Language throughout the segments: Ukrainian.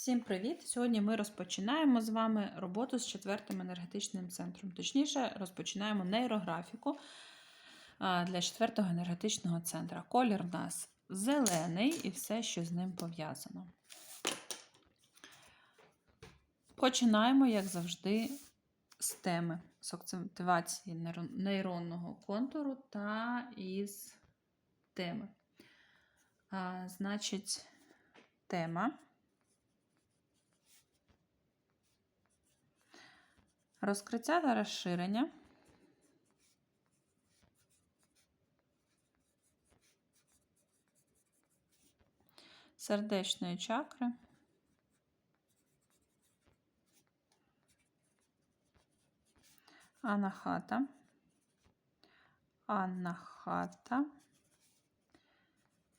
Всім привіт! Сьогодні ми розпочинаємо з вами роботу з четвертим енергетичним центром. Точніше, розпочинаємо нейрографіку для четвертого енергетичного центра. Колір у нас зелений і все, що з ним пов'язано. Починаємо, як завжди, з теми з активації нейронного контуру та із теми. А, значить, тема. Розкриття та розширення. Сердечної чакри. Анахата. Анахата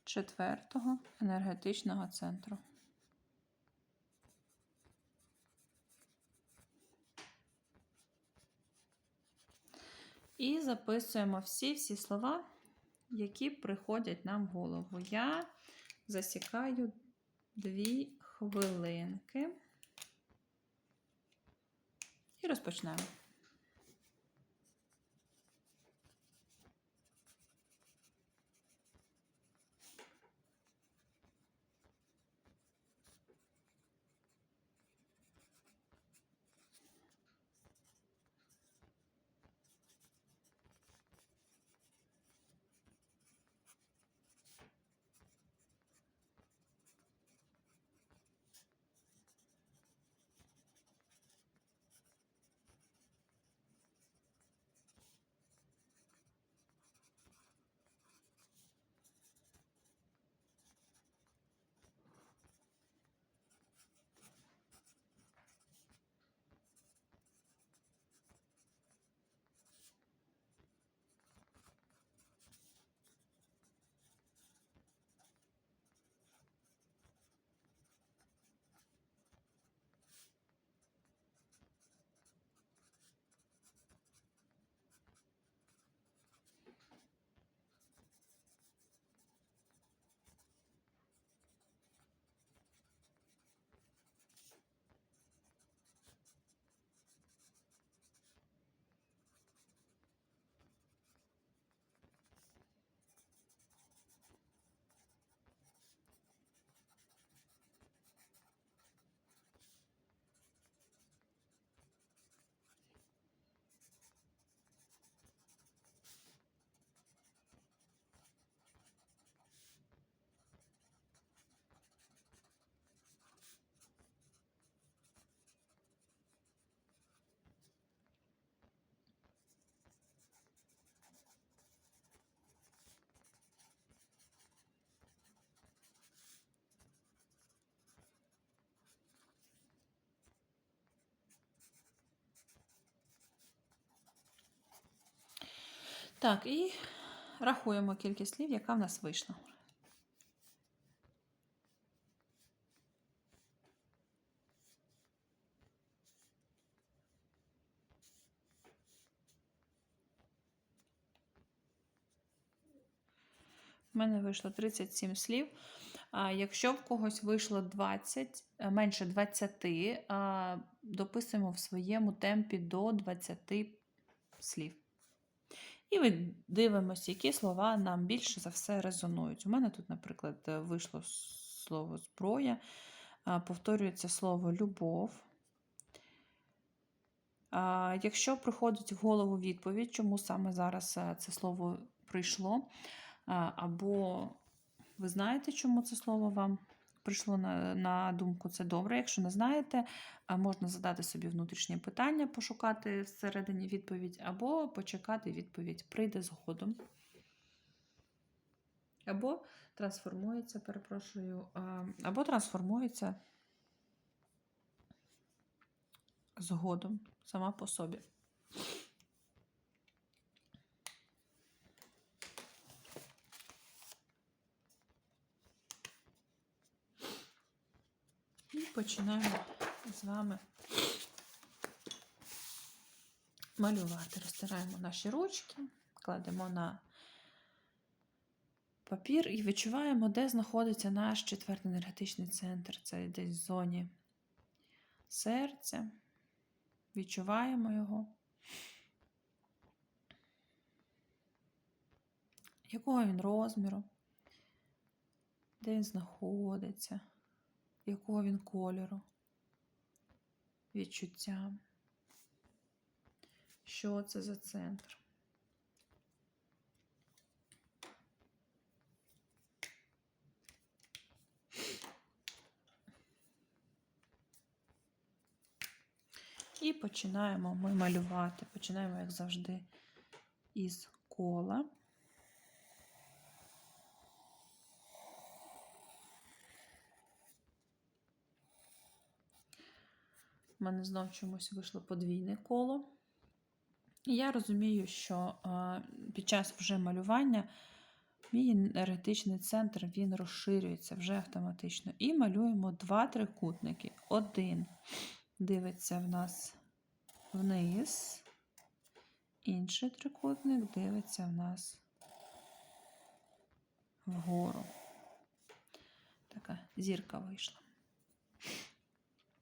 четвертого енергетичного центру. І записуємо всі-всі слова, які приходять нам в голову. Я засікаю дві хвилинки. І розпочнемо. Так, і рахуємо кількість слів, яка в нас вийшла. У мене вийшло 37 слів. А якщо в когось вийшло 20, е, менше 20, дописуємо в своєму темпі до 20 слів. І ви дивимося, які слова нам більше за все резонують. У мене тут, наприклад, е, вийшло слово зброя, повторюється слово любов. Якщо приходить в голову відповідь, чому саме зараз е, це слово прийшло, або ви знаєте, чому це слово вам прийшло на, на думку, це добре. Якщо не знаєте, можна задати собі внутрішнє питання, пошукати всередині відповідь, або почекати відповідь, прийде згодом. Або трансформується, перепрошую, або трансформується згодом сама по собі. Починаємо з вами малювати. Розтираємо наші ручки, кладемо на папір і відчуваємо, де знаходиться наш четвертий енергетичний центр. Це десь в зоні серця. Відчуваємо його. Якого він розміру? Де він знаходиться? Якого він кольору? Відчуття? Що це за центр? І починаємо ми малювати. Починаємо, як завжди, із кола. У мене знов чомусь вийшло подвійне коло. І я розумію, що під час вже малювання мій енергетичний центр він розширюється вже автоматично. І малюємо два трикутники. Один дивиться в нас вниз, інший трикутник дивиться в нас вгору. Така зірка вийшла.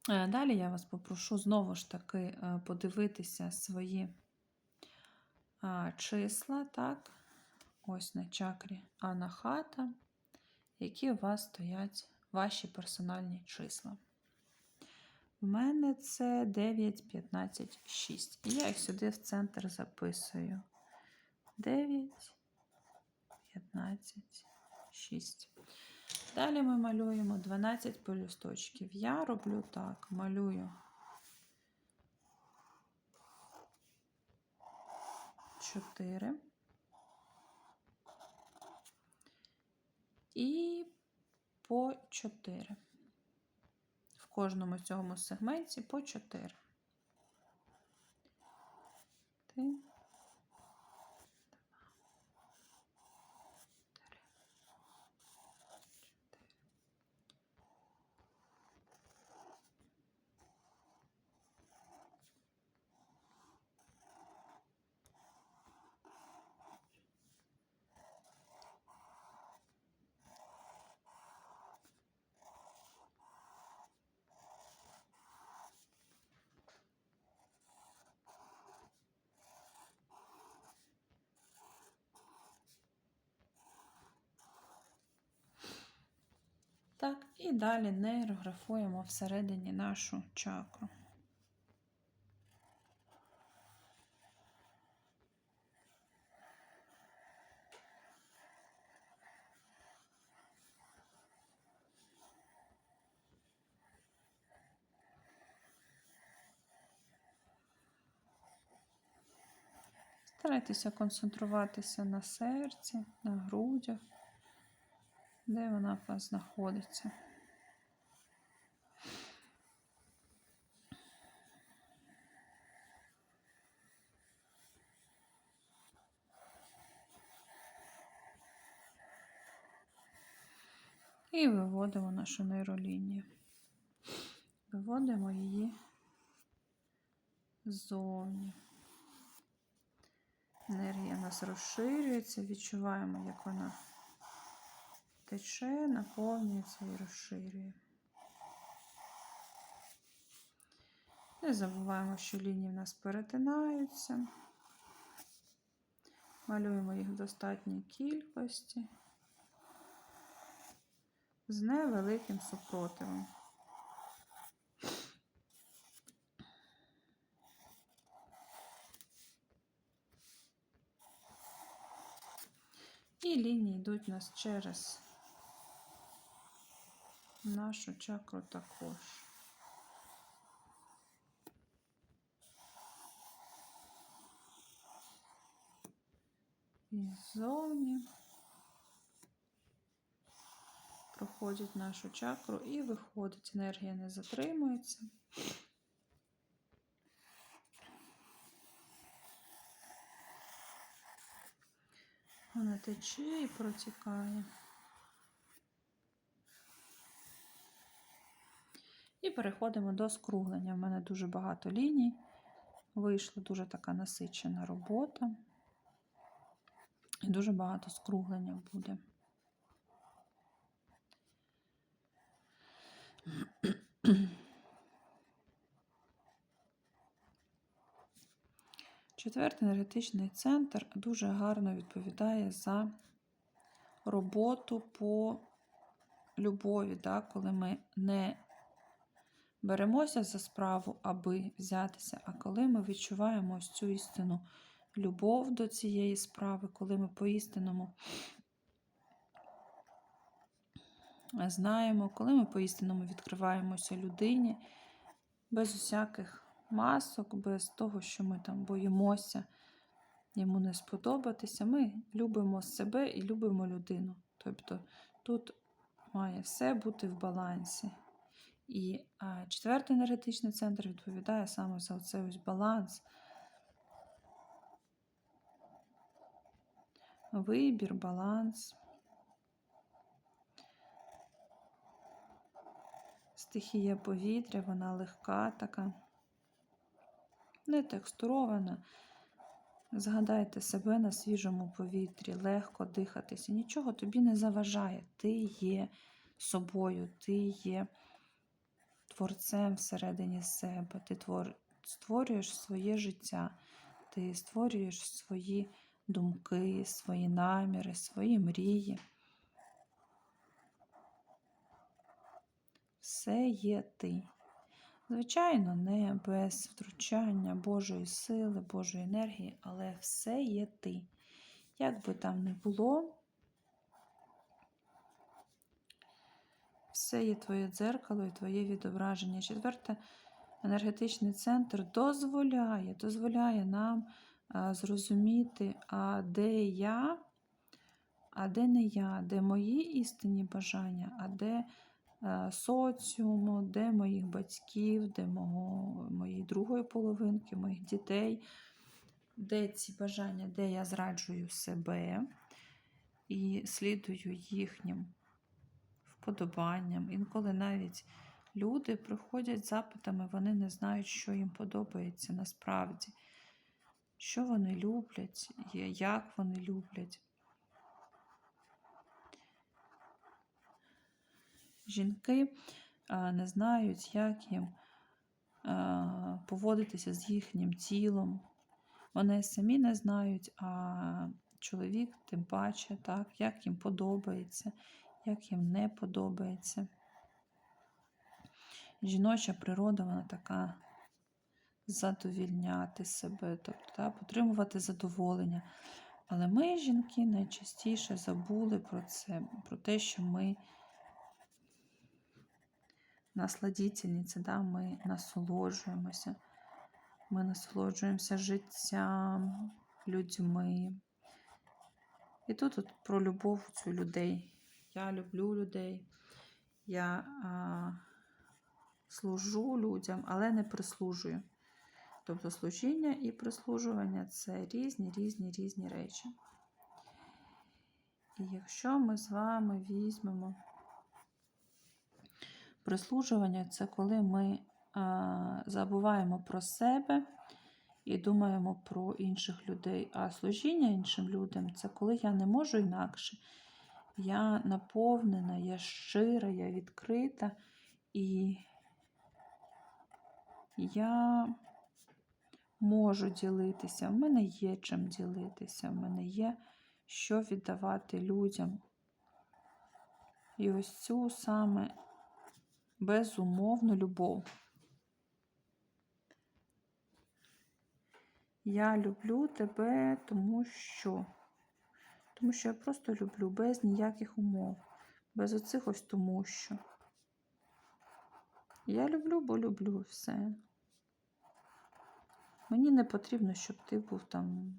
Е, Далі я вас попрошу знову ж таки е, подивитися свої числа, так, ось на чакрі Анахата, які у вас стоять ваші персональні числа. У мене це 9, 15, 6. І я їх сюди в центр записую. 9, 15, 6. Далі ми малюємо 12 пелюсточків. Я роблю так, малюю 4 і по 4. В кожному цьому сегменті по 4. Один, Так, і далі нейрографуємо всередині нашу чакру. Старайтеся концентруватися на серці, на грудях де вона у вас знаходиться. І виводимо нашу нейролінію. Виводимо її ззовні. Енергія у нас розширюється, відчуваємо, як вона тече, наповнюється і розширює. Не забуваємо, що лінії в нас перетинаються. Малюємо їх в достатній кількості з невеликим супротивом. І лінії йдуть у нас через нашу чакру також. І ззовні проходять нашу чакру і виходить. Енергія не затримується. Вона тече і протікає. І переходимо до скруглення. У мене дуже багато ліній. Вийшла дуже така насичена робота. І дуже багато скруглення буде. Четвертий енергетичний центр дуже гарно відповідає за роботу по любові, да, коли ми не беремося за справу, аби взятися, а коли ми відчуваємо ось цю істину любов до цієї справи, коли ми по-істинному знаємо, коли ми по-істинному відкриваємося людині, без усяких масок, без того, що ми там боїмося йому не сподобатися, ми любимо себе і любимо людину. Тобто тут має все бути в балансі. І четвертий енергетичний центр відповідає саме за цей ось баланс. Вибір, баланс. Стихія повітря, вона легка така, не текстурована. Згадайте себе на свіжому повітрі, легко дихатися. Нічого тобі не заважає. Ти є собою, ти є творцем всередині себе. Ти твор... створюєш своє життя, ти створюєш свої думки, свої наміри, свої мрії. Все є ти. Звичайно, не без втручання Божої сили, Божої енергії, але все є ти. Як би там не було, все є твоє дзеркало і твоє відображення. Четверте, енергетичний центр дозволяє, дозволяє нам зрозуміти, а де я, а де не я, де мої істинні бажання, а де е, соціуму, де моїх батьків, де мого, моєї другої половинки, моїх дітей, де ці бажання, де я зраджую себе і слідую їхнім вподобанням. Інколи навіть люди приходять запитами, вони не знають, що їм подобається насправді, що вони люблять, як вони люблять. Жінки не знають, як їм поводитися з їхнім тілом. Вони самі не знають, а чоловік тим паче, так, як їм подобається, як їм не подобається. Жіноча природа, вона така задовільняти себе, тобто так, отримувати задоволення. Але ми, жінки, найчастіше забули про це, про те, що ми насладительниці, да? ми насолоджуємося, ми насолоджуємося життям, людьми. І тут от про любов цю людей. Я люблю людей, я а, служу людям, але не прислужую. Тобто служіння і прислужування це різні, різні, різні речі. І якщо ми з вами візьмемо Прислужування це коли ми а, забуваємо про себе і думаємо про інших людей. А служіння іншим людям це коли я не можу інакше. Я наповнена, я щира, я відкрита, і я можу ділитися. В мене є чим ділитися, в мене є що віддавати людям. І ось цю саме безумовну любов. Я люблю тебе, тому що. Тому що я просто люблю без ніяких умов, без оцих ось тому що. Я люблю, бо люблю все. Мені не потрібно, щоб ти був там,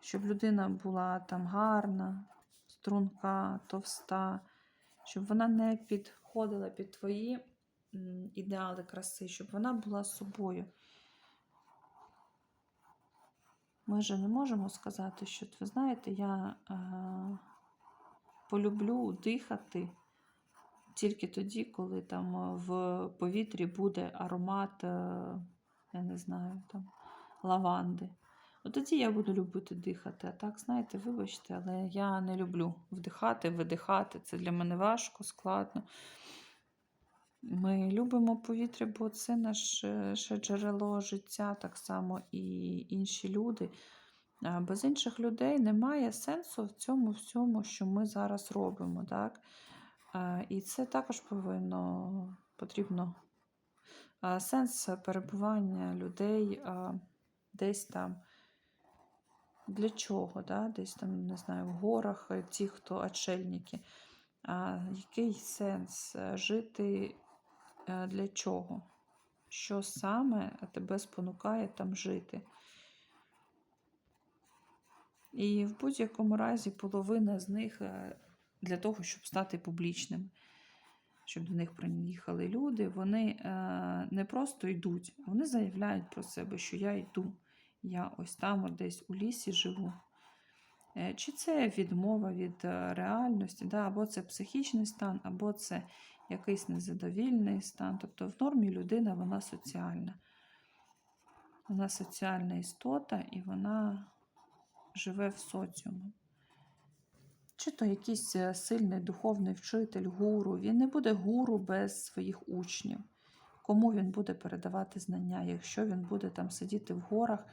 щоб людина була там гарна, струнка, товста, щоб вона не підходила під твої ідеали краси, щоб вона була собою. Ми же не можемо сказати, що, ви знаєте, я е, полюблю дихати тільки тоді, коли там в повітрі буде аромат, е, я не знаю, там, лаванди. От тоді я буду любити дихати. А так, знаєте, вибачте, але я не люблю вдихати, видихати. Це для мене важко, складно. Ми любимо повітря, бо це наше джерело життя, так само і інші люди. Без інших людей немає сенсу в цьому всьому, що ми зараз робимо. Так? І це також повинно потрібно. Сенс перебування людей десь там. Для чого? Да? Десь там, не знаю, в горах ті, хто отшельники. А який сенс е, жити для чого? Що саме тебе спонукає там жити? І в будь-якому разі половина з них е, для того, щоб стати публічним, щоб до них приїхали люди, вони е, не просто йдуть, вони заявляють про себе, що я йду. Я ось там, десь у лісі живу. Е, Чи це відмова від е, реальності, да? або це психічний стан, або це якийсь незадовільний стан. Тобто в нормі людина вона соціальна. Вона соціальна істота і вона живе в соціумі. Чи то якийсь е, сильний духовний вчитель, гуру. Він не буде гуру без своїх учнів. Кому він буде передавати знання, якщо він буде там сидіти в горах,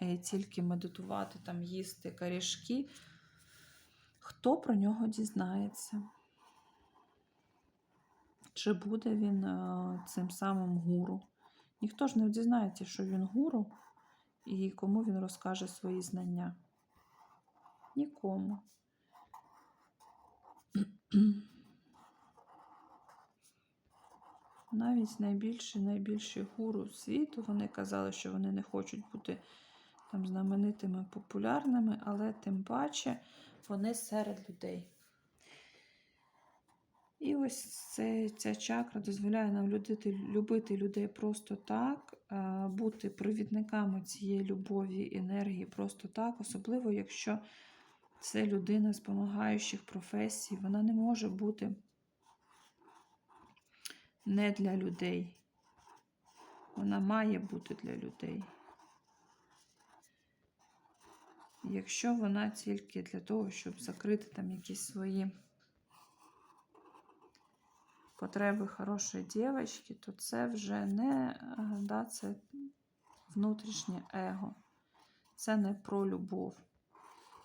е, тільки медитувати, там їсти корішки, хто про нього дізнається? Чи буде він е, цим самим гуру? Ніхто ж не дізнається, що він гуру, і кому він розкаже свої знання. Нікому. Навіть найбільші найбільші гуру світу вони казали, що вони не хочуть бути там знаменитими, популярними, але тим паче вони серед людей. І ось це, ця чакра дозволяє нам любити, любити людей просто так, бути провідниками цієї любові, енергії просто так, особливо якщо це людина з допомагаючих професій, вона не може бути не для людей. Вона має бути для людей. Якщо вона тільки для того, щоб закрити там якісь свої потреби хорошої дівчинки, то це вже не е, да, це внутрішнє его. Це не про любов.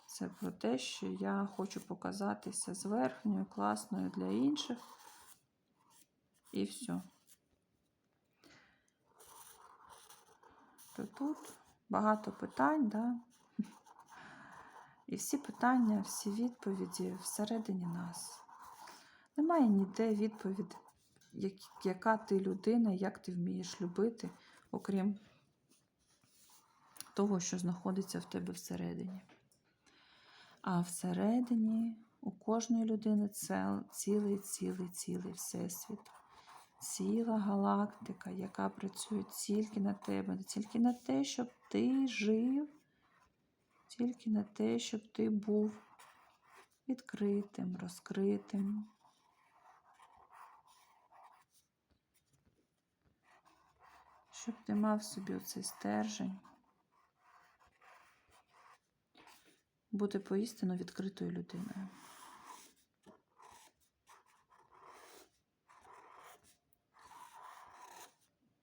Це про те, що я хочу показатися зверхньою, класною для інших. І все. То тут багато питань, да? І всі питання, всі відповіді всередині нас. Немає ніде відповіді, як- яка ти людина, як ти вмієш любити, окрім того, що знаходиться в тебе всередині. А всередині у кожної людини це цілий, цілий, цілий всесвіт. Ціла галактика, яка працює тільки на тебе, тільки на те, щоб ти жив, тільки на те, щоб ти був відкритим, розкритим. Щоб ти мав собі оцей стержень, бути поістину відкритою людиною.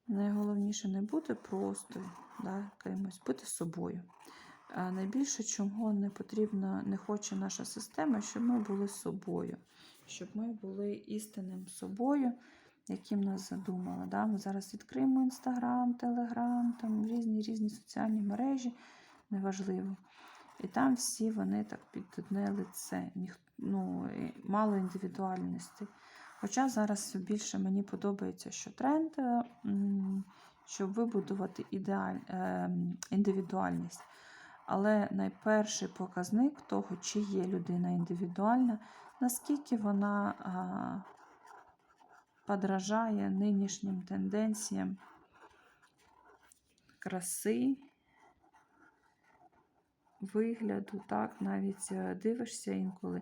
Найголовніше не бути просто да, кимось, бути собою. А найбільше, чого не потрібно, не хоче наша система, щоб ми були собою, щоб ми були істинним собою, яким нас задумали. Да? Ми зараз відкриємо Інстаграм, Телеграм, там різні різні соціальні мережі, неважливо. І там всі вони так під одне лице, ну, мало індивідуальності. Хоча зараз більше мені подобається, що тренд, е, щоб вибудувати ідеаль, е, індивідуальність. Але найперший показник того, чи є людина індивідуальна, наскільки вона подражає нинішнім тенденціям краси, вигляду, так, навіть е, дивишся інколи.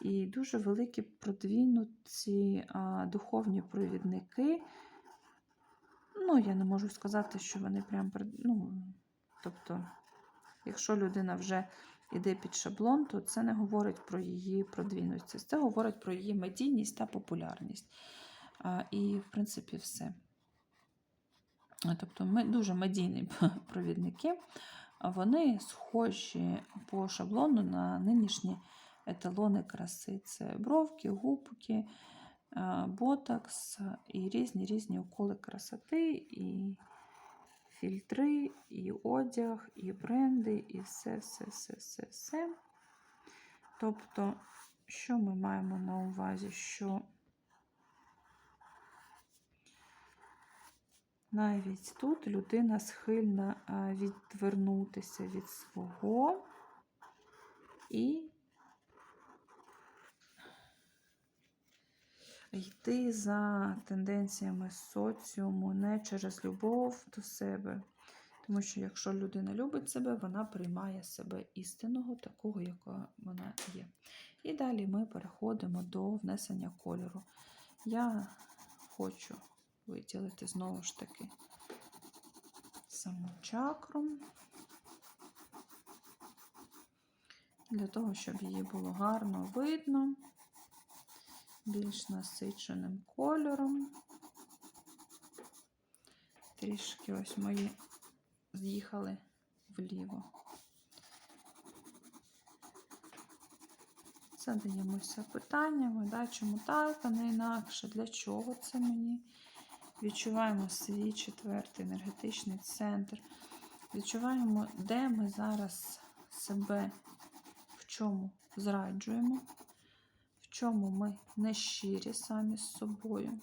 І дуже великі продвинуті а, духовні провідники. Ну, я не можу сказати, що вони прям ну, тобто, якщо людина вже йде під шаблон, то це не говорить про її продвинутість. Це говорить про її медійність та популярність. І, в принципі, все. Тобто ми дуже медійні провідники. Вони схожі по шаблону на нинішні еталони краси. Це бровки, губки, ботокс і різні різні уколи красоти, і фільтри, і одяг, і бренди, і все, все, все, все, все. Тобто, що ми маємо на увазі? Що навіть тут людина схильна відвернутися від свого і йти за тенденціями соціуму не через любов до себе. Тому що якщо людина любить себе, вона приймає себе істинного, такого, яка вона є. І далі ми переходимо до внесення кольору. Я хочу виділити знову ж таки саму чакру, для того, щоб її було гарно видно, більш насиченим кольором. Трішки ось мої з'їхали вліво. Задаємося питаннями, да, чому так, а не інакше, для чого це мені? Відчуваємо свій четвертий енергетичний центр. Відчуваємо, де ми зараз себе в чому зраджуємо, в чому ми нещирі самі з собою.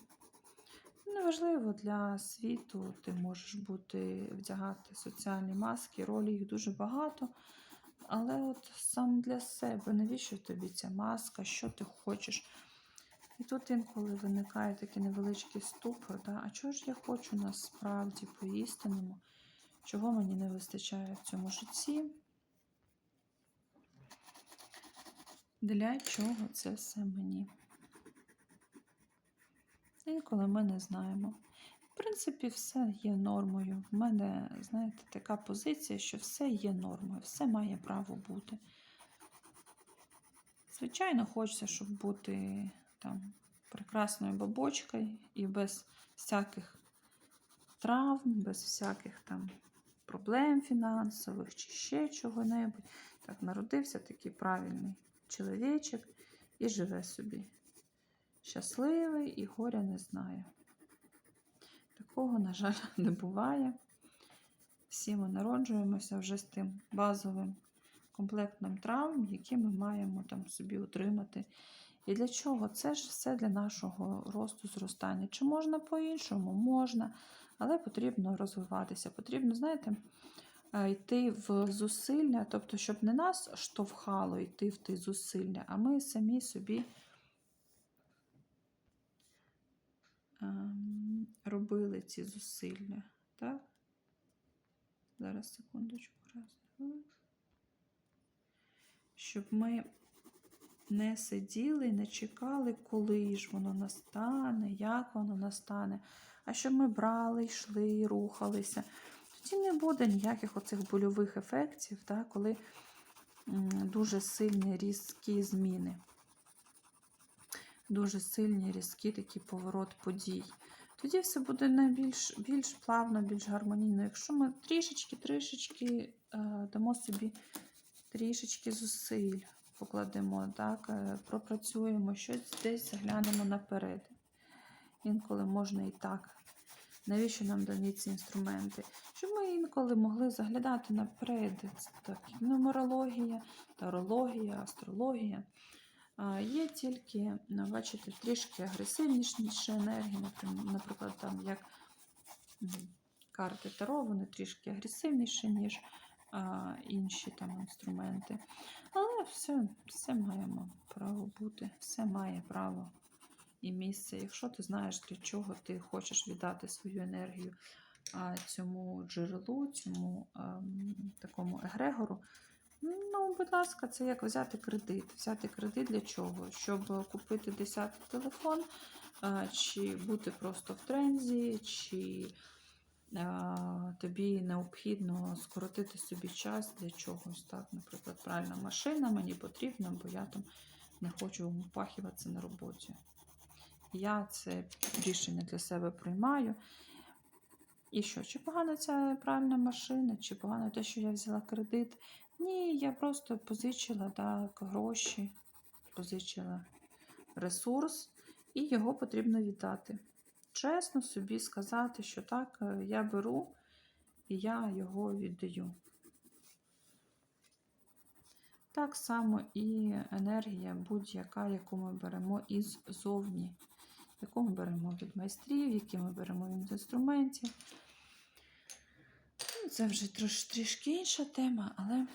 Неважливо для світу, ти можеш бути вдягати соціальні маски, ролі їх дуже багато. Але от сам для себе, навіщо тобі ця маска, що ти хочеш? І тут інколи виникає такий невеличкий ступор. Да? А чого ж я хочу насправді по-істинному? Чого мені не вистачає в цьому житті? Для чого це все мені? Інколи ми не знаємо. В принципі, все є нормою. В мене, знаєте, така позиція, що все є нормою, все має право бути. Звичайно, хочеться, щоб бути там прекрасною бабочкою і без всяких травм, без всяких там проблем фінансових чи ще чого-небудь. Так, народився такий правильний чоловічок і живе собі. Щасливий і горя не знає. Такого, на жаль, не буває. Всі ми народжуємося вже з тим базовим комплектом травм, які ми маємо там собі утримати. І для чого? Це ж все для нашого росту, зростання. Чи можна по-іншому? Можна, але потрібно розвиватися. Потрібно, знаєте, е, йти в зусилля, тобто, щоб не нас штовхало йти в ті зусилля, а ми самі собі ем, робили ці зусилля. Так? Зараз секундочку раз. Щоб ми не сиділи не чекали, коли ж воно настане, як воно настане. А щоб ми брали, йшли, рухалися. Тоді не буде ніяких оцих больових ефектів, так, коли дуже сильні різкі зміни. Дуже сильні різкі такий поворот подій. Тоді все буде найбільш більш плавно, більш гармонійно. Якщо ми трішечки-трішечки е, дамо собі трішечки зусиль покладемо, так, е, пропрацюємо щось десь заглянемо наперед. Інколи можна і так. Навіщо нам дані ці інструменти? Щоб ми інколи могли заглядати наперед. Це так, нумерологія, тарологія, астрологія. Є тільки, ну, бачите, трішки агресивніші енергії, наприклад, там як карти Таро, вони трішки агресивніші, ніж а, інші там інструменти. Але все, все маємо право бути, все має право і місце. Якщо ти знаєш, для чого ти хочеш віддати свою енергію а, цьому джерелу, цьому ем, такому егрегору, ну, будь ласка, це як взяти кредит. Взяти кредит для чого? Щоб купити 10 телефон, чи бути просто в трензі, чи а, тобі необхідно скоротити собі час для чогось. Так, наприклад, правильна машина мені потрібна, бо я там не хочу упахуватися на роботі. Я це рішення для себе приймаю. І що, чи погано ця правильна машина, чи погано те, що я взяла кредит? Ні, я просто позичила так, гроші, позичила ресурс, і його потрібно віддати. Чесно собі сказати, що так, е, я беру і я його віддаю. Так само і енергія будь-яка, яку ми беремо іззовні, яку ми беремо від майстрів, які ми беремо від інструментів. Ну, Це вже трош, трішки інша тема, але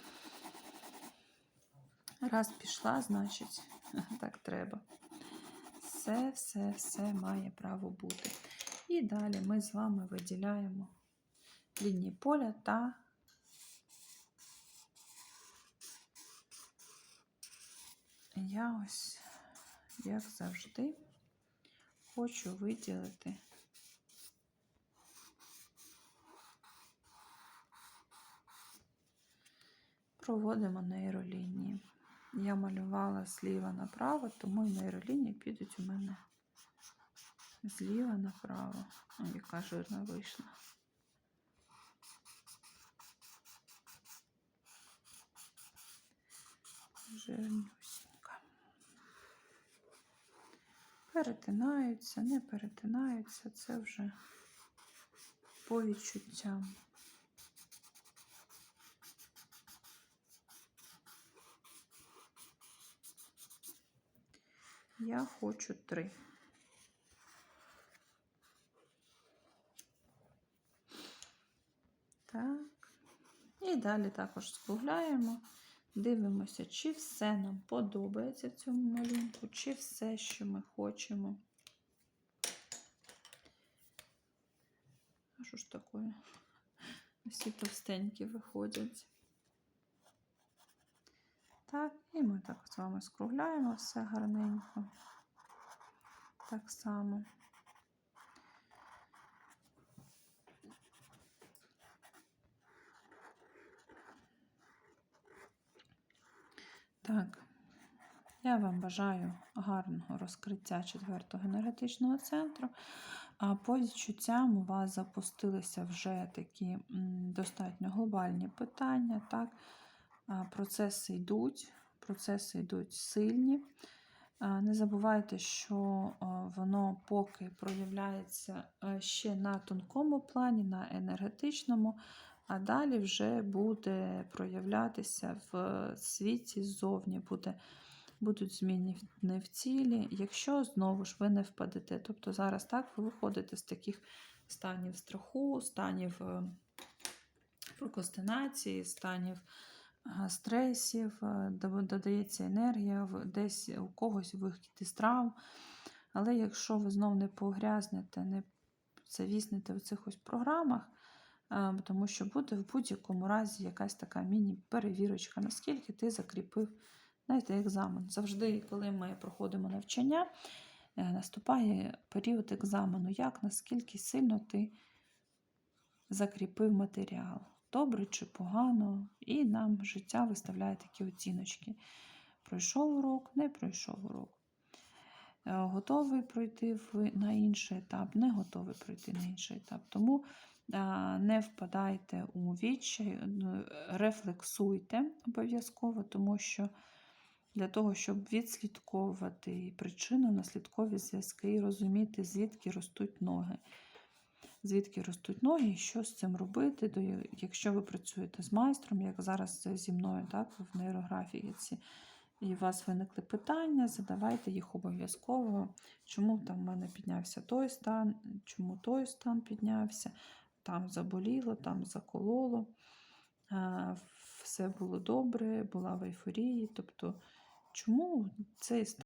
раз пішла, значить, так треба. Все, все, все має право бути. І далі ми з вами виділяємо лінії поля та я ось, як завжди, хочу виділити проводимо нейролінії. Я малювала зліва направо, тому і нейролінії підуть у мене зліва направо. Яка жирна вийшла. Жирнюсінька. Перетинаються, не перетинаються, це вже по відчуттям. Я хочу три. Так. І далі також скругляємо. Дивимося, чи все нам подобається в цьому малюнку, чи все, що ми хочемо. А що ж таке? Всі товстенькі виходять. Так, і ми так з вами скругляємо все гарненько. Так само. Так, я вам бажаю гарного розкриття четвертого енергетичного центру. А по відчуттям у вас запустилися вже такі достатньо глобальні питання. Так? Процеси йдуть, процеси йдуть сильні. Не забувайте, що воно поки проявляється ще на тонкому плані, на енергетичному, а далі вже буде проявлятися в світі ззовні, буде, будуть зміни не в цілі, якщо знову ж ви не впадете. Тобто зараз так ви виходите з таких станів страху, станів е, прокрастинації, станів е, стресів, е, додається енергія, десь у когось вихід із травм. Але якщо ви знов не погрязнете, не завіснете в цих ось програмах, тому що буде в будь-якому разі якась така міні-перевірочка, наскільки ти закріпив знаєте, екзамен. Завжди, коли ми проходимо навчання, е, наступає період екзамену, як наскільки сильно ти закріпив матеріал, добре чи погано, і нам життя виставляє такі оціночки. Пройшов урок, не пройшов урок. Е, Готовий пройти на інший етап, не готовий пройти на інший етап. Тому не впадайте у відчай, ну, рефлексуйте обов'язково, тому що для того, щоб відслідковувати причину, наслідкові зв'язки і розуміти, звідки ростуть ноги. Звідки ростуть ноги і що з цим робити, якщо ви працюєте з майстром, як зараз це зі мною, так, в нейрографіці, і у вас виникли питання, задавайте їх обов'язково. Чому там в мене піднявся той стан, чому той стан піднявся, там заболіло, там закололо, все було добре, була в ейфорії. Тобто, чому цей стан